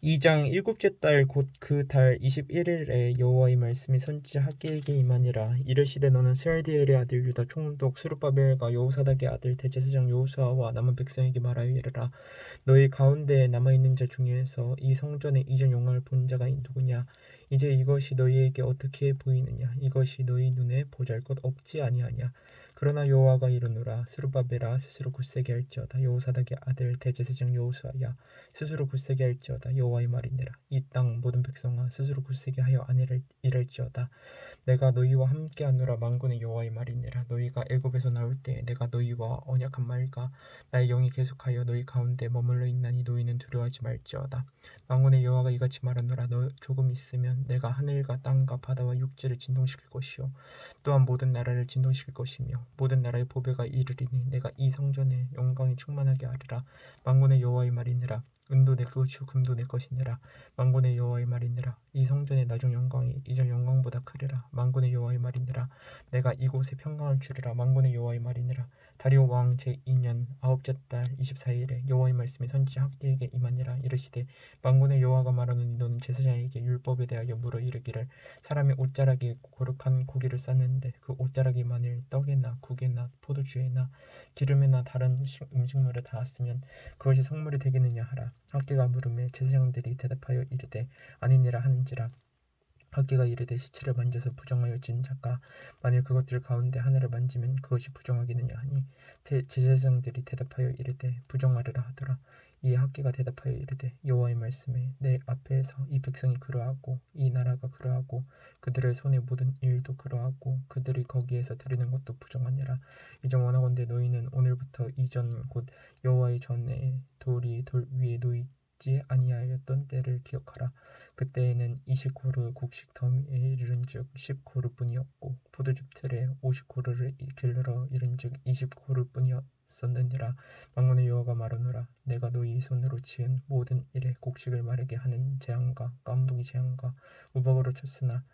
2장 일곱째 달 곧 그 달 21일에 여호와의 말씀이 선지자 학계에게 임하니라. 이르시되 너는 스알디엘의 아들 유다 총독 수르바벨과 여호사닥의 아들 대제사장 여호수아와 남은 백성에게 말하여 이르라. 너희 가운데에 남아 있는 자 중에서 이 성전의 이전 영광을 본 자가 누구냐? 이제 이것이 너희에게 어떻게 보이느냐? 이것이 너희 눈에 보잘것 없지 아니하냐 그러나 여호와가 이르노라 스루바벨아 스스로 굳세게 할지어다. 여호사닥의 아들 대제사장 여호수아야 스스로 굳세게 할지어다. 여호와의 말이니라. 이 땅 모든 백성아 스스로 굳세게 하여 아내를 일할지어다. 내가 너희와 함께하노라. 만군의 여호와의 말이니라. 너희가 애굽에서 나올 때 내가 너희와 언약한 말과 나의 영이 계속하여 너희 가운데 머물러 있나니 너희는 두려워하지 말지어다. 만군의 여호와가 이같이 말하노라. 너 조금 있으면 내가 하늘과 땅과 바다와 육지를 진동시킬 것이요 또한 모든 나라를 진동시킬 것이며 모든 나라의 보배가 이르리니 내가 이 성전에 영광이 충만하게 하리라. 만군의 여호와의 말이니라. 은도 내 것이요 금도 내 것이니라. 만군의 여호와의 말이니라. 이 성전의 나중 영광이 이전 영광보다 크리라. 만군의 여호와의 말이니라. 내가 이곳에 평강을 주리라. 만군의 여호와의 말이니라. 다리오 왕 제2년 아홉째 달 24일에 여호와의 말씀이 선지자 학계에게 임하니라 이르시되 만군의 여호와가 말하노니 너는 제사장에게 율법에 대하여 물어 이르기를 사람이 옷자락에 거룩한 고기를 쌓는데 그 옷자락이 만일 떡에나 국에나 포도주에나 기름에나 다른 음식물에 닿았으면 그것이 성물이 되겠느냐 하라. 학계가 물음에 제사장들이 대답하여 이르되 아니니라 하는지라. 학계가 이르되 시체를 만져서 부정하여 진 자가 만일 그것들 가운데 하나를 만지면 그것이 부정하겠느냐 하니 제사장들이 대답하여 이르되 부정하리라 하더라 이 학계가 대답하여 이르되 여호와의 말씀에 내 앞에서 이 백성이 그러하고 이 나라가 그러하고 그들의 손의 모든 일도 그러하고 그들이 거기에서 드리는 것도 부정하니라. 이제 원하건대 너희는 오늘부터 이전 곧 여호와의 전에 돌이 돌 위에 놓이 지 아니하였던 때를 기억하라. 그때에는 이십 고르 곡식 더미에 이른즉 십 고르뿐이었고 포도즙 틀에 오십 고르를 길러 이른즉 이십 고르뿐이었었느니라. 망군의 여호와가 말하노라. 내가 너희 손으로 지은 모든 일에 곡식을 마르게 하는 재앙과 깐부기 재앙과 우박으로 쳤으나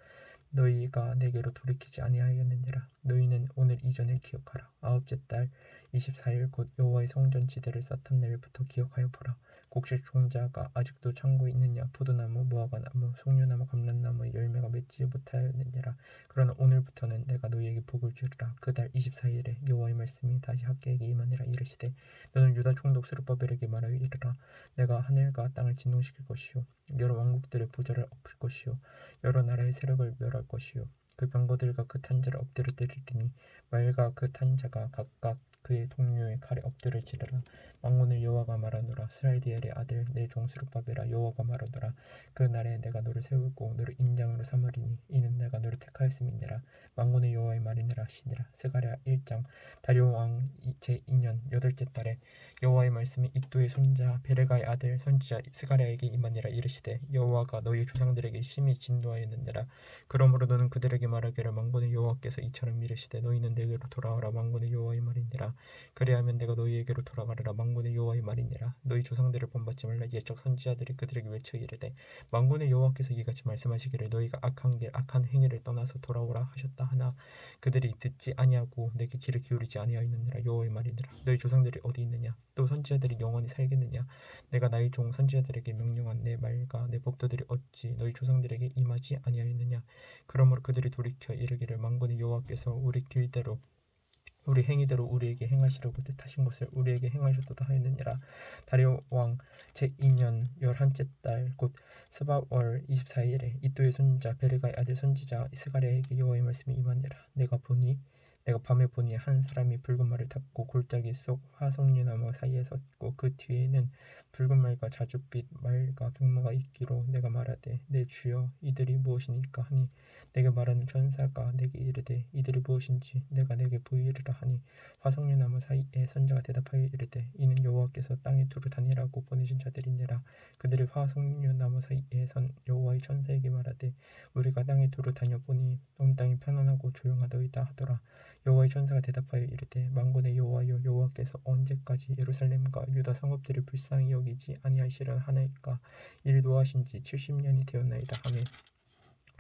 너희가 내게로 돌이키지 아니하였느니라. 너희는 오늘 이전을 기억하라. 아홉째 달 24일 곧 여호와의 성전 지대를 쌓던 날부터 기억하여 보라 곡식 종자가 아직도 창고에 있느냐 포도나무 무화과나무 송류나무 감람나무 열매가 맺지 못하였느니라. 그러나 오늘부터는 내가 너희에게 복을 주리라. 그달 24일에 여호와의 말씀이 다시 학계에게 임하니라 이르시되 너는 유다 총독 스룹바벨에게 말하여 이르라. 내가 하늘과 땅을 진동시킬 것이요 여러 왕국들의 보좌를 엎을 것이요 여러 나라의 세력을 멸할 것이요 그 병거들과 그 탄자를 엎드려 때리리니 말과 그 탄자가 각각 그의 동료의 칼에 엎드려 지르라 망군을 여호와가 말하노라. 스라이디엘의 아들 내 종스룹바벨아 여호와가 말하노라. 그 날에 내가 너를 세우고 너를 인장으로 삼으리니 이는 내가 너를 택하였음이니라. 망군의 여호와의 말이니라 하시니라. 스가랴 1장 다리오 왕 제2년 여덟째 달에 여호와의 말씀이 이또의 손자 베레가의 아들 선지자 스가랴에게 임하니라 이르시되 여호와가 너희 조상들에게 심히 진도하였느니라. 그러므로 너는 그들에게 말하기를 망군의 여호와께서 이처럼 이르시되 너희는 내게로 돌아오라. 망군의 여호와의 말이니라. 그리하면 내가 너희에게로 돌아가리라 망군의 여호와의 말이니라. 너희 조상들을 본받지 말라. 옛적 선지자들이 그들에게 외쳐 이르되 망군의 여호와께서 이같이 말씀하시기를 너희가 악한 길 악한 행위를 떠나서 돌아오라 하셨다 하나 그들이 듣지 아니하고 내게 귀를 기울이지 아니하였느니라. 여호와의 말이니라. 너희 조상들이 어디 있느냐? 또 선지자들이 영원히 살겠느냐? 내가 나의 종 선지자들에게 명령한 내 말과 내 법도들이 어찌 너희 조상들에게 임하지 아니하였느냐? 그러므로 그들이 돌이켜 이르기를 망군의 여호와께서 우리 길대로 우리 행위대로 우리에게 행하시려고 뜻하신 것을 우리에게 행하셨도다 하였느니라. 다리오 왕 제2년 열한째 달 곧 스바월 24일에 이또의 손자 베르가의 아들 선지자 이스가랴에게 여호와의 말씀이 임하니라. 내가 보니 내가 밤에 보니 한 사람이 붉은 말을 탔고 골짜기 속 화석류 나무 사이에 섰고 그 뒤에는 붉은 말과 자줏빛 말과 백마가 있기로 내가 말하되 내 주여 이들이 무엇이니까? 하니 내게 말하는 천사가 내게 이르되 이들이 무엇인지 내가 내게 보이리라. 하니 화석류 나무 사이에 선자가 대답하여 이르되 이는 여호와께서 땅에 두루 다니라고 보내신 자들이니라. 그들이 화석류 나무 사이에 선 여호와의 천사에게 말하되 우리가 땅에 두루 다녀보니 온 땅이 편안하고 조용하더이다 하더라 여호와의 천사가 대답하여 이르되 만군의 여호와여 여호와께서 언제까지 예루살렘과 유다 성읍들을 불쌍히 여기지 아니하시려 하나이까? 이를 노하신 지 70년이 되었나이다. 하매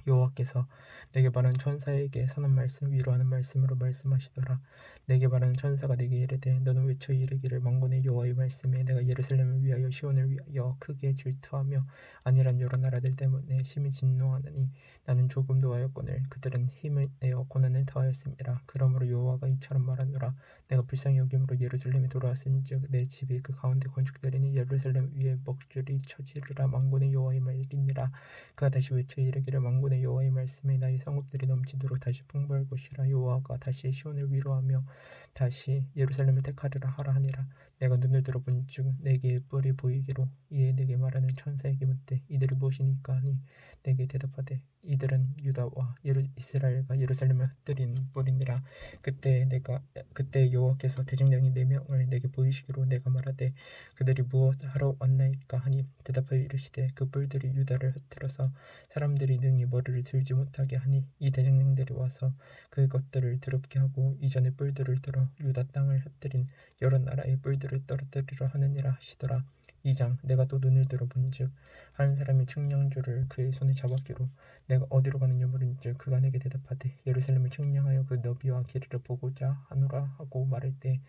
여호와께서 내게 말한 천사에게 선한 말씀 위로하는 말씀으로 말씀하시더라. 내게 말하는 천사가 내게 이르되 너는 외쳐 이르기를 망군의 여호와의 말씀에 내가 예루살렘을 위하여 시온을 위하여 크게 질투하며 아니란 여러 나라들 때문에 심히 진노하느니 나는 조금 노하였거늘 그들은 힘을 내어 고난을 더하였습니다. 그러므로 여호와가 이처럼 말하노라. 내가 불쌍히 여김으로 예루살렘에 돌아왔은즉 내 집이 그 가운데 건축되리니 예루살렘 위에 먹줄이 쳐지르라. 망군의 여호와의 말이니라. 그가 다시 외쳐 이르기를 망군의 여호와의 말씀에 나의 성읍들이 넘치도록 다시 풍부할 것이라 여호와가 다시 시온을 위로하며 다시 예루살렘을 택하리라 하라 하니라 내가 눈을 들어본 즉 내게 뿔이 보이기로 이에 내게 말하는 천사에게 묻되 이들이 무엇이니까 하니 내게 대답하되 이들은 유다와 예루, 이스라엘과 예루살렘을 흩뜨린 뿔이니라. 그때 내가 그때 여호와께서 대장장이 네 명을 내게 보이시기로 내가 말하되 그들이 무엇하러 왔나이까 하니 대답하여 이르시되 그 뿔들이 유다를 흩뜨려서 사람들이 능히 머리를 들지 못하게 하니 이 대장장들이 와서 그것들을 더럽게 하고 이전에 뿔들을 들어 유다 땅을 흩뜨린 여러 나라의 뿔들을 떨어뜨리려 하느니라 하시더라. 2장 내가 또 눈을 들어본즉 한 사람이 측량줄을 그의 손에 잡았기로 내가 어디로 가느냐 물은즉 그가 내게 대답하되 예루살렘을 측량하여 그 너비와 길이를 보고자 하노라 하고 말할 때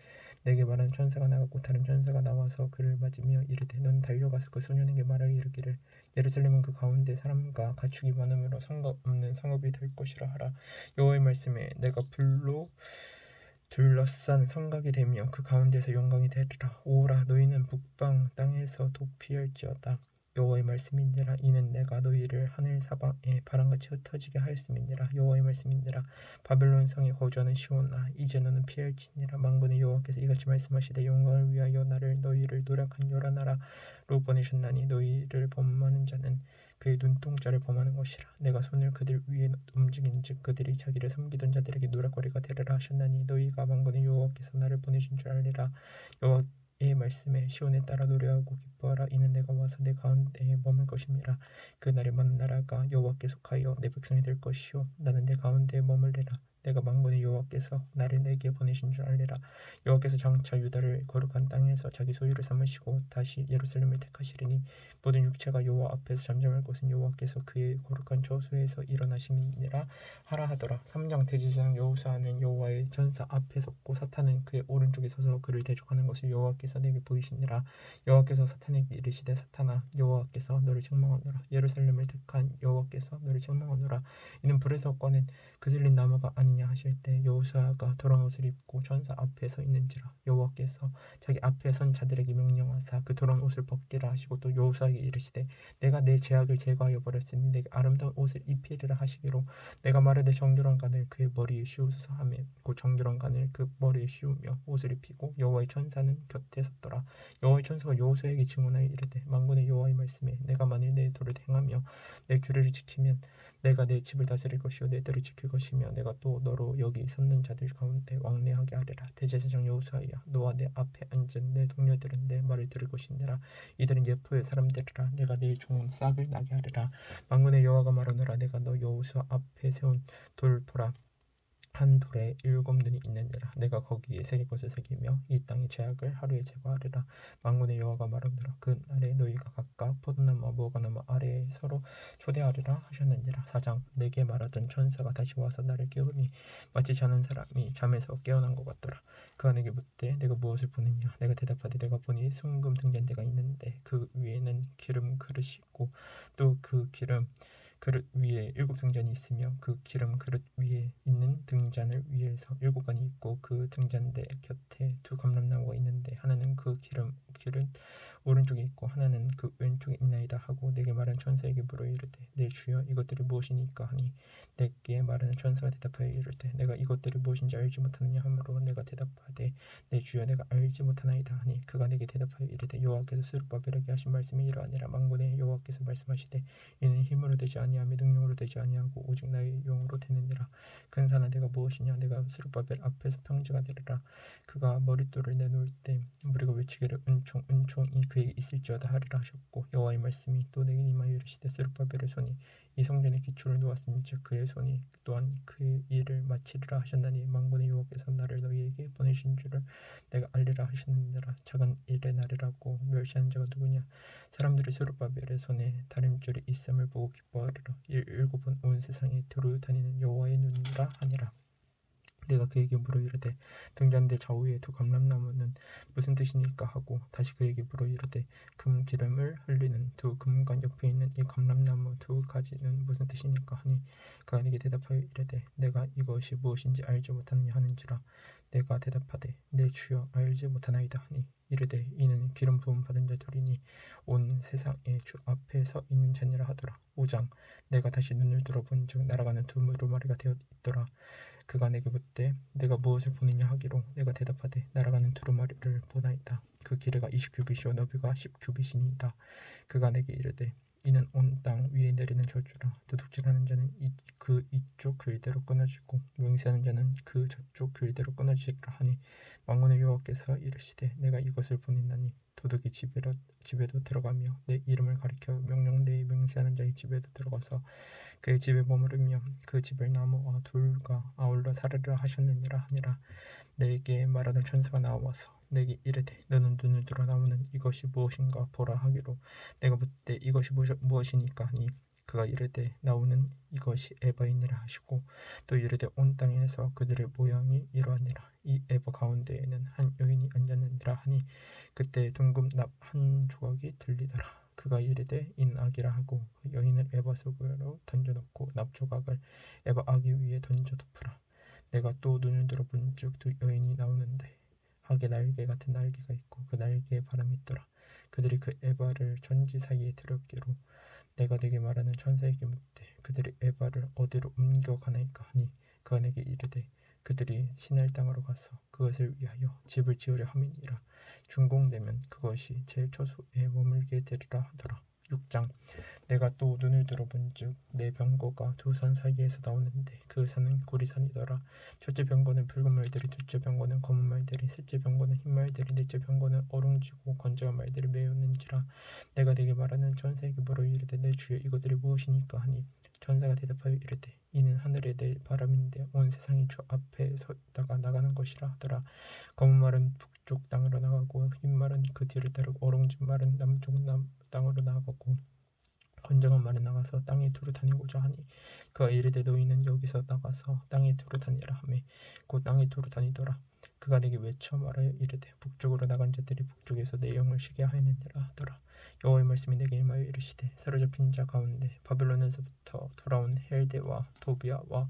내게 말한 천사가 나가고 다른 천사가 나와서 그를 맞으며 이르되 넌 달려가서 그 소년에게 말하여 이르기를 예루살렘은 그 가운데 사람과 가축이 많음으로 상관없는 성읍이 될 것이라 하라. 여호와의 말씀에 내가 불로 둘러싼 성곽이 되며 그 가운데서 영광이 되리라. 오라 너희는 북방 땅에서 도피할지어다. 여호와의 말씀이니라. 이는 내가 너희를 하늘 사방에 바람같이 흩어지게 하였음이니라. 여호와의 말씀이니라. 바벨론 성에 거주하는 시온아 이제 너는 피할지니라. 만군의 여호와께서 이같이 말씀하시되 영광을 위하여 나를 너희를 노력한 여러 나라로 보내셨나니 너희를 범하는 자는 그의 눈동자를 범하는 것이라 내가 손을 그들 위에 움직인즉 그들이 자기를 섬기던 자들에게 노략거리가 되리라 하셨나니 너희가 만군의 여호와께서 나를 보내신 줄 알리라. 여호와 의 말씀에 시온에 따라 노래하고 기뻐하라. 이는 내가 와서 내 가운데에 머물 것임이라 그날에 많은 나라가 여호와께 속하여 내 백성이 될 것이요. 나는 내 가운데에 머물리라 내가 만군의 여호와께서 나를 내게 보내신 줄 알리라. 여호와께서 장차 유다를 거룩한 땅에서 자기 소유를 삼으시고 다시 예루살렘을 택하시리니 모든 육체가 여호와 앞에서 잠잠할 곳은 여호와께서 그의 거룩한 저수에서 일어나심이니라 하라 하더라. 3장 대지상 여호수아는 여호와의 전사 앞에 섰고 사탄은 그의 오른쪽에 서서 그를 대적하는 것을 여호와께서 내게 보이시니라. 여호와께서 사탄에게 이르시되 사탄아 여호와께서 너를 책망하노라. 예루살렘을 택한 여호와께서 너를 책망하노라. 이는 불에서 꺼낸 그슬린 나무가 아 니냐 하실 때 여호수아가 더러운 옷을 입고 전사 앞에 서 있는지라 여호와께서 자기 앞에 선 자들에게 명령하사 그 더러운 옷을 벗기라 하시고 또 여호수아에게 이르시되 내가 내 죄악을 제거하여 버렸으니 내게 아름다운 옷을 입히리라 하시기로 내가 말하되 정결한 간을 그의 머리에 씌우소서. 하며 곧 정결한 간을 그 머리에 씌우며 옷을 입히고 여호와의 천사는 곁에 섰더라. 여호와의 천사가 여호수아에게 증언하여 이르되 만군의 여호와의 말씀에 내가 만일 내 도를 행하며 내 규례를 지키면 내가 내 집을 다스릴 것이요 내 때를 지킬 것이며 내가 또 너로 여기 섰는 자들 가운데 왕래하게 하리라. 대제사장 여호수아야 너와 내 앞에 앉은 내 동료들은 내 말을 들을 것이니라. 이들은 예포의 사람들이라. 내가 네 종은 싹을 나게 하리라. 만군의 여호와가 말하노라. 내가 너 여호수아 앞에 세운 돌 보라 한 돌에 일곱 눈이 있느니라. 내가 거기에 새길 것을 새기며 이 땅의 죄악을 하루에 제거하리라. 만군의 여호와가 말하노라. 그 날에 너희가 각각 포도나무와 무화과나무 아래에 서로 초대하리라 하셨느니라. 사장 내게 말하던 천사가 다시 와서 나를 깨우니 마치 자는 사람이 잠에서 깨어난 것 같더라. 그가 내게 묻되 내가 무엇을 보느냐? 내가 대답하되 내가 보니 순금 등잔대가 있는데 그 위에는 기름 그릇이 있고 또 그 기름 그릇 위에 일곱 등잔이 있으며 그 기름 그릇 위에 있는 등잔을 위에서 일곱 관이 있고 그 등잔대 곁에 두 감람나무가 있는데 하나는 그 기름 그릇 오른쪽에 있고 하나는 그 왼쪽에 있나이다 하고 내게 말한 천사에게 물어 이르되 내 주여 이것들이 무엇이니까 하니 내게 말하는 천사가 대답하여 이르되 내가 이것들이 무엇인지 알지 못하느냐 하므로 내가 대답하되 내 주여 내가 알지 못하나이다 하니 그가 내게 대답하여 이르되 여호와께서 스룹바벨에게 하신 말씀이 이러하니라. 만군의 여호와께서 말씀하시되 이는 힘으로 되지 아니하며 능력으로 되지 아니하고 오직 나의 영으로 되느니라. 근사나 내가 무엇이냐? 내가 스룹바벨 앞에서 평지가 되리라. 그가 머릿돌을 내놓을 때 우리가 외치기를 은총 은총이 그에게 있을지어다 하리라 하셨고 여호와의 말씀이 또 내게 임하여 이르시되 스룹바벨의 손이 이 성전의 기초를 놓았은즉 그의 손이 또한 그 일을 마치리라 하셨나니 만군의 여호와께서 나를 너희에게 보내신 줄을 내가 알리라 하셨느니라. 작은 일의 날이라고 멸시하는 자가 누구냐? 사람들이 스룹바벨의 손에 다림줄이 있음을 보고 기뻐하리 말하라 일, 일곱은 온 세상에 두루 다니는 여호와의 눈이라 하니라 내가 그에게 물어 이르되 등잔대 좌우에 두 감람나무는 무슨 뜻이니까 하고 다시 그에게 물어 이르되 금 기름을 흘리는 두 금관 옆에 있는 이 감람나무 두 가지는 무슨 뜻이니까 하니? 그가 내게 대답하여 이르되 내가 이것이 무엇인지 알지 못하느냐 하는지라 내가 대답하되 내 주여 알지 못하나이다 하니 이르되 이는 기름 부음 받은 자 둘이니 온 세상의 주 앞에 서 있는 자니라 하더라. 5장 내가 다시 눈을 들어본즉 날아가는 두 두루마리가 되어 있더라 그가 내게 묻되 내가 무엇을 보느냐 하기로 내가 대답하되 날아가는 두루마리를 보나이다. 그 길이가 20규빗이요 너비가 10규빗이니이다. 그가 내게 이르되 이는 온 땅 위에 내리는 저주라 도둑질하는 자는 이, 그 이쪽 길대로 끊어지고 맹세하는 자는 그 저쪽 길대로 끊어지리라 하니 왕군의 여호와께서 이르시되 내가 이것을 보냈나니 도둑이 집에로, 집에도 들어가며 내 이름을 가리켜 명령대에 맹세하는 자의 집에도 들어가서 그의 집에 머무르며 그 집을 나무와 돌과 아울러 살으라 하셨느니라 하니라. 내게 말하던 천사가 나와서 내게 이르되 너는 눈을 들어 나무는 이것이 무엇인가 보라 하기로 내가 묻되 이것이 무엇이니까 하니 그가 이르되 나오는 이것이 에바이니라 하시고 또 이르되 온 땅에서 그들의 모양이 이러하니라 이 에바 가운데에는 한 여인이 앉았느니라 하니 그때 둥금 납 한 조각이 들리더라. 그가 이르되 인 악이라 하고 그 여인을 에바 속으로 던져놓고 납 조각을 에바 아기 위에 던져 덮으라. 내가 또 눈을 들어 본즉 두 여인이 나오는데 하게 날개 같은 날개가 있고 그 날개에 바람이 있더라. 그들이 그 에바를 전지 사이에 들었기로 내가 네게 말하는 천사에게 묻되 그들이 에바를 어디로 옮겨가나이까 하니 그가 내게 이르되 그들이 신할 땅으로 가서 그것을 위하여 집을 지으려 함이니라. 준공되면 그것이 제일 초소에 머물게 되리라 하더라. 6장. 내가 또 눈을 들어본즉 내 병거가 두 산 사이에서 나오는데 그 산은 구리산이더라. 첫째 병거는 붉은 말들이 둘째 병거는 검은 말들이 셋째 병거는 흰 말들이 넷째 병거는 어룽지고 건조한 말들이 메었는지라. 내가 네게 말하는 물어 이르되 내 주여 이것들이 무엇이니까 하니 천사가 대답하여 이르되 이는 하늘에 낼 바람인데 온 세상이 주 앞에 섰다가 나가는 것이라 하더라. 검은 말은 북쪽 땅으로 나가고 흰 말은 그 뒤를 따르고 어룽진 말은 남쪽 남 땅으로 나가고 건장한 말은 나가서 땅에 두루 다니고자 하니 그가 이르되 너희는 여기서 나가서 땅에 두루 다니라 하매 곧 땅에 두루 다니더라 그가 내게 외쳐 말하여 이르되 북쪽으로 나간 자들이 북쪽에서 내 영을 쉬게 하였느니라 하더라. 여호와의 말씀이 내게 임하여 이르시되 사로잡힌 자 가운데 바벨론에서부터 돌아온 헬데와 도비아와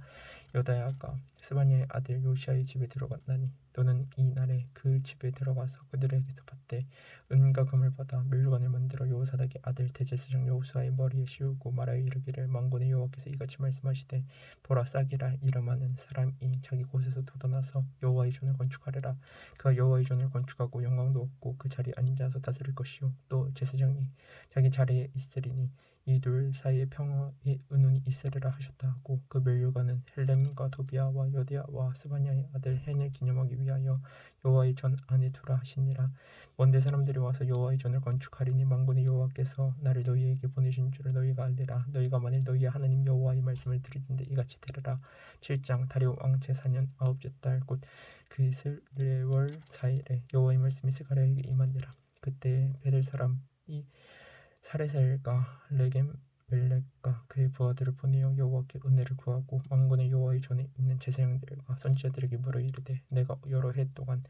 여다야가 스바냐의 아들 요시아의 집에 들어갔나니 너는 이 날에 그 집에 들어가서 그들에게서 받되 은과 금을 받아 물관을 만들어 여호사닥의 아들 대제사장 여호수아의 머리에 씌우고 말하여 이르기를 망군의 여호와께서 이같이 말씀하시되 보라 싹이라 이름하는 사람이 자기 곳에서 돋아나서 여호와의 존을 건축하 리라. 그가 여호와의 존을 건축하고 영광도 얻고 그 자리에 앉아서 다스릴 것이요. 또 제사장이 자기 자리에 있으리니 이 둘 사이에 평화의 은은이 있으리라 하셨다 하고 그 멸류관은 헬렘과 도비아와 여디아와 스바냐의 아들 헨을 기념하기 위하여 여호와의 전 안에 두라 하시니라. 원대 사람들이 와서 여호와의 전을 건축하리니 만군의 여호와께서 나를 너희에게 보내신 줄을 너희가 알리라. 너희가 만일 너희의 하나님 여호와의 말씀을 들으는데 이같이 들으라. 7장 다리오 왕 제 4년 아홉째 달 곧 그이슬레월 4일에 여호와의 말씀이 스가랴에게 임하니라. 그때 베델 사람이 사레셀과 레겜 멜렉과 그의 부하들을 보내어 여호와께 은혜를 구하고 왕군의 여호와의 전에 있는 제사장들과 선지자들에게 물어 이르되 내가 여러 해 동안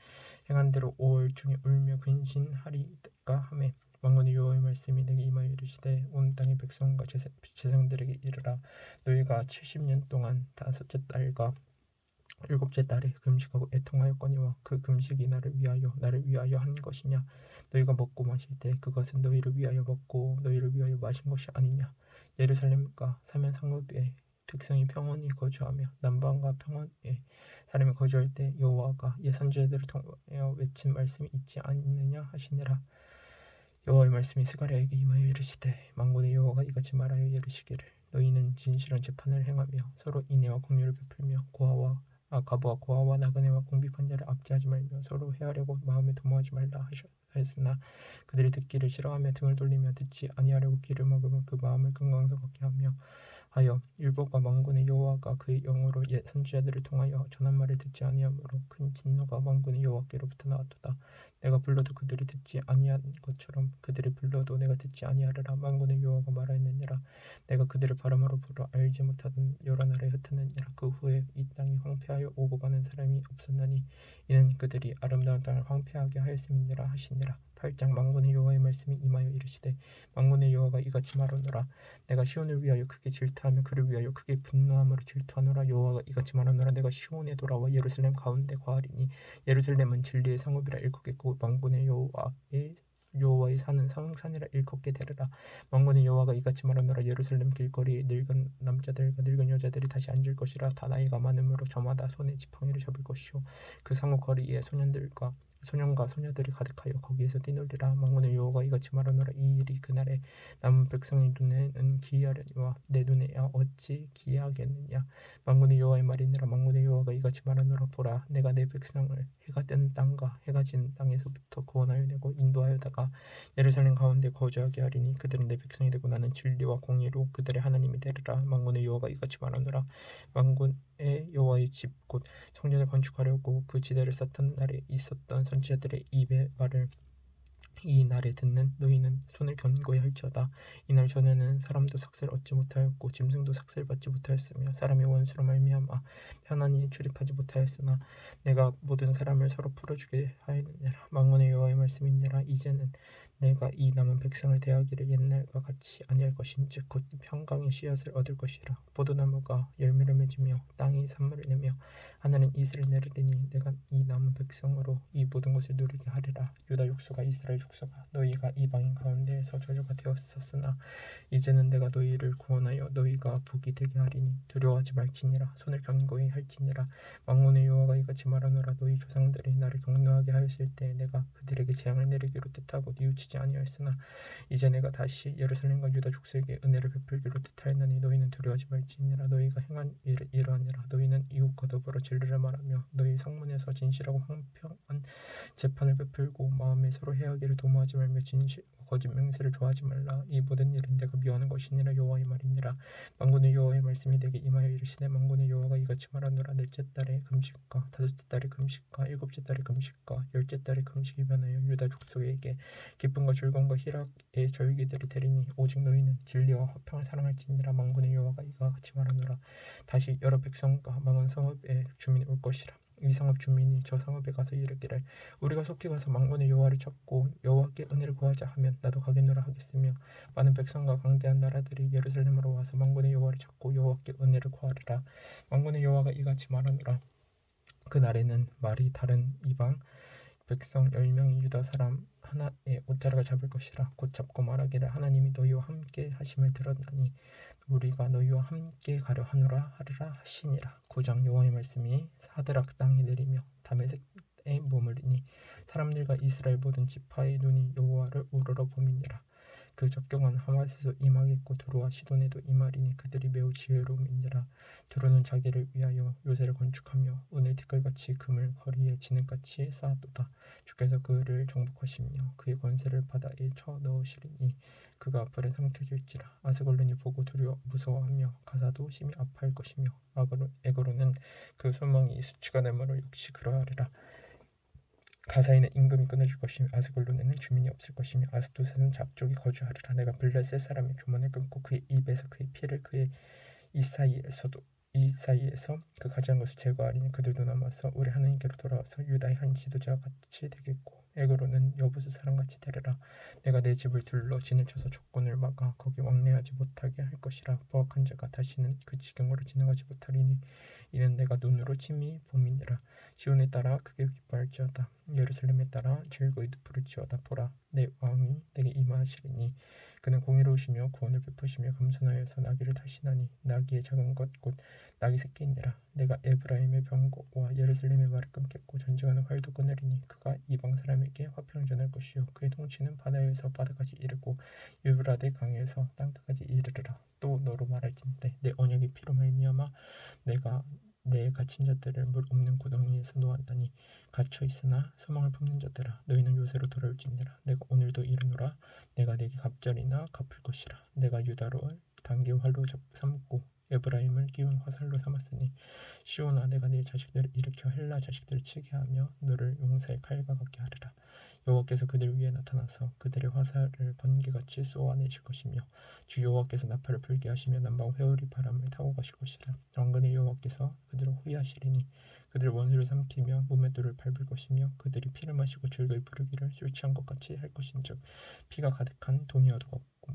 행한 대로 5월 중에 울며 근신하리까 하매 왕군의 여호와의 말씀이 내게 임하여 이르시되 온 땅의 백성과 제사장들에게 이르라. 너희가 70년 동안 다섯째 달과 일곱째 달에 금식하고 애통하였거니와 그 금식이 나를 위하여 나를 위하여 한 것이냐? 너희가 먹고 마실 때 그것은 너희를 위하여 먹고 너희를 위하여 마신 것이 아니냐? 예루살렘과 사면 성읍에 백성이 평온히 거주하며 남방과 평원에 사람이 거주할 때 여호와가 예선자들을 통하여 외친 말씀이 있지 않느냐 하시니라. 여호와의 말씀이 스가랴에게 임하여 이르시되 망군의 여호와가 이같이 말하여 이르시기를 너희는 진실한 재판을 행하며 서로 인애와 공유를 베풀며 고아와 아가부와 고아와 나그네와 공비판 자를 압제하지 말며 서로 해하려고 마음에 도모하지 말라 하셨으나 그들이 듣기를 싫어하며 등을 돌리며 듣지 아니하려고 귀를 막으며 그 마음을 금강석하게 하며 하여 율법과 망군의 여호와가 그의 영으로 옛 선지자들을 통하여 전한 말을 듣지 아니하므로 큰 진노가 망군의 여호와께로부터 나왔도다. 내가 불러도 그들이 듣지 아니한 것처럼 그들이 불러도 내가 듣지 아니하리라. 망군의 여호와가 말하였느니라. 내가 그들을 바람으로 불어 알지 못하던 여러 나라에 흩어내니라. 그 후에 이 땅이 황폐하여 오고 가는 사람이 없었나니 이는 그들이 아름다운 땅을 황폐하게 하였음이니라 하시니라 8장 만군의 여호와의 말씀이 임하여 이르시되 만군의 여호와가 이같이 말하노라. 내가 시온을 위하여 크게 질투하며 그를 위하여 크게 분노함으로 질투하노라. 여호와가 이같이 말하노라. 내가 시온에 돌아와 예루살렘 가운데 거하리니 예루살렘은 진리의 성읍이라 일컫겠고 만군의 여호와의 여호와의 산은 성산이라 일컫게 되리라. 만군의 여호와가 이같이 말하노라. 예루살렘 길거리에 늙은 남자들과 늙은 여자들이 다시 앉을 것이라. 다 나이가 많으므로 저마다 손에 지팡이를 잡을 것이요. 그 상호 거리에 소년들과 소년과 소녀들이 가득하여 거기에서 뛰놀리라. 망군의 여호와가 이같이 말하노라. 이 일이 그날에 남은 백성의 눈에는 기이하려니와 내 눈에야 어찌 기이하겠느냐. 망군의 여호와의 말이니라 망군의 여호와가 이같이 말하노라. 보라 내가 내 백성을 해가 뜨는 땅과 해가 지는 땅에서부터 구원하여 내고 인도하여다가 예루살렘 가운데 거주하게 하리니 그들은 내 백성이 되고 나는 진리와 공의로 그들의 하나님이 되리라. 망군의 여호와가 이같이 말하노라. 망군 의 여호와의 집 곧 성전을 건축하려고 그 지대를 쌓던 날에 있었던 선지자들의 입의 말을 이 날에 듣는 너희는 손을 견고히 할지어다. 이날 전에는 사람도 삭슬 얻지 못하였고 짐승도 삭슬 받지 못하였으며 사람이 원수로 말미암아 편안히 출입하지 못하였으나 내가 모든 사람을 서로 풀어주게 하였느니라. 망원의 여호와의 말씀이니라. 이제는 내가 이 남은 백성을 대하기를 옛날과 같이 아니할 것인즉 곧 평강의 씨앗을 얻을 것이라. 포도나무가 열매를 맺으며 땅이 산물을 내며 하늘은 이슬을 내리리니 내가 이 남은 백성으로 이 모든 것을 누리게 하리라. 유다 족속과 이스라엘 족속아 너희가 이방인 가운데에서 저주가 되었었으나 이제는 내가 너희를 구원하여 너희가 복이 되게 하리니 두려워하지 말지니라. 손을 견고히 할지니라. 왕문의 여호와가 이같이 말하노라. 너희 조상들이 나를 경노하게 하였을 때 내가 그들에게 재앙을 내리기로 뜻하고 뉘우치 지 아니하였으나 이제 내가 다시 예루살렘과 유다 족속에게 은혜를 베풀기로 뜻하였나니 너희는 두려워하지 말지니라. 너희가 행한 일을 이러하니라. 너희는 이웃과 더불어 진리를 말하며 너희 성문에서 진실하고 황평한 재판을 베풀고 마음에 서로 해하기를 도모하지 말며 진실 거짓 맹세를 좋아하지 말라. 이 모든 일은 내가 미워하는 것이니라. 여호와의 말이니라. 만군의 여호와의 말씀이 내게 임하여 이르시되 만군의 여호와가 이같이 말하노라. 넷째 달에 금식과 다섯째 달에 금식과 일곱째 달에 금식과 열째 달에 금식이 변하여 유다 족속에게 기쁨과 즐거움과 희락의 절기들이 되리니 오직 너희는 진리와 화평을 사랑할지니라. 만군의 여호와가 이와 같이 말하노라. 다시 여러 백성과 많은 성읍의 주민이 올 것이라 이 성읍 주민이 저 성읍에 가서 이르기를 우리가 속히 가서 망군의 여호와를 찾고 여호와께 은혜를 구하자 하면 나도 가겠노라 하겠으며 많은 백성과 강대한 나라들이 예루살렘으로 와서 망군의 여호와를 찾고 여호와께 은혜를 구하리라. 망군의 여호와가 이같이 말하노라. 그 날에는 말이 다른 이방 백성 열 명이 유다 사람 하나의 옷자락을 잡을 것이라 곧 잡고 말하기를 하나님이 너희와 함께 하심을 들었나니 우리가 너희와 함께 가려 하노라 하리라 하시니라. 구장 여호와의 말씀이 사드락 땅에 내리며 다메섹에 머무르니 사람들과 이스라엘 모든 지파의 눈이 여호와를 우러러 봄이니라 그 적경한 하마스에서 임하겠고 두루와 시돈에도 임하리니 그들이 매우 지혜로움이니라. 두루는 자기를 위하여 요새를 건축하며 은을 티끌같이 금을 거리에 진흙같이 쌓았도다. 주께서 그를 정복하시며 그의 권세를 바다에 쳐 넣으시리니 그가 불에 삼켜질지라. 아스골론이 보고 두려워 무서워하며 가사도 심히 아파할 것이며 에고로는 그 소망이 수치가 되므로 역시 그러하리라 가사에는 임금이 끊어질 것이며 아스골론에는 주민이 없을 것이며 아스도셋은 잡족이 거주하리라. 내가 블레셋 사람의 교만을 끊고 그의 입에서 그의 피를 그의 이 사이에서도 이 사이에서 그 가지한 것을 제거하리니 그들도 남아서 우리 하나님께로 돌아와서 유다의 한 지도자와 같이 되겠고 에그로는 여부스 사람같이 되리라. 내가 내 집을 둘러 진을 쳐서 적군을 막아 거기 왕래하지 못하게 할 것이라 포악한 자가 다시는 그 지경으로 지나가지 못하리니 이는 내가 눈으로 침이 봄이니라. 시온에 따라 크게 기뻐할지어다. 예루살렘에 따라 즐거이 부를지어다. 보라 내 왕이 내게 임하시리니 그는 공의로우시며 구원을 베푸시며 겸손하여서 나귀를 타시나니 나귀의 작은 것 곧 나귀 새끼이니라. 내가 에브라임의 병거와 예루살렘의 말을 끊겠고 전쟁하는 활도 끊으리니 그가 이방 사람에게 화평을 전할 것이요. 그의 통치는 바다에서 바다까지 이르고 유브라데 강에서 땅끝까지 이르리라. 또 너로 말할진대 내 언약의 피로 말미암아 내가 내 갇힌 자들을 물 없는 구덩이에서 놓았다니 갇혀 있으나 소망을 품는 자들아 너희는 요새로 돌아올지니라. 내가 오늘도 이르노라. 내가 내게 갑절이나 갚을 것이라. 내가 유다로 단기 활로 삼고 에브라임을 기운 화살로 삼았으니 시온아 내가 네 자식들을 일으켜 헬라 자식들을 치게 하며 너를 용사의 칼과 같게 하리라 여호와께서 그들 위에 나타나서 그들의 화살을 번개같이 쏘아내실 것이며 주 여호와께서 나팔을 불게 하시며 남방 회오리 바람을 타고 가실 것이라. 왕건의 여호와께서 그들을 후회하시리니 그들 원수를 삼키며 몸의 돌을 밟을 것이며 그들이 피를 마시고 즐거이 부르기를 술 취한 것 같이 할 것인즉 피가 가득한 동이와도 같고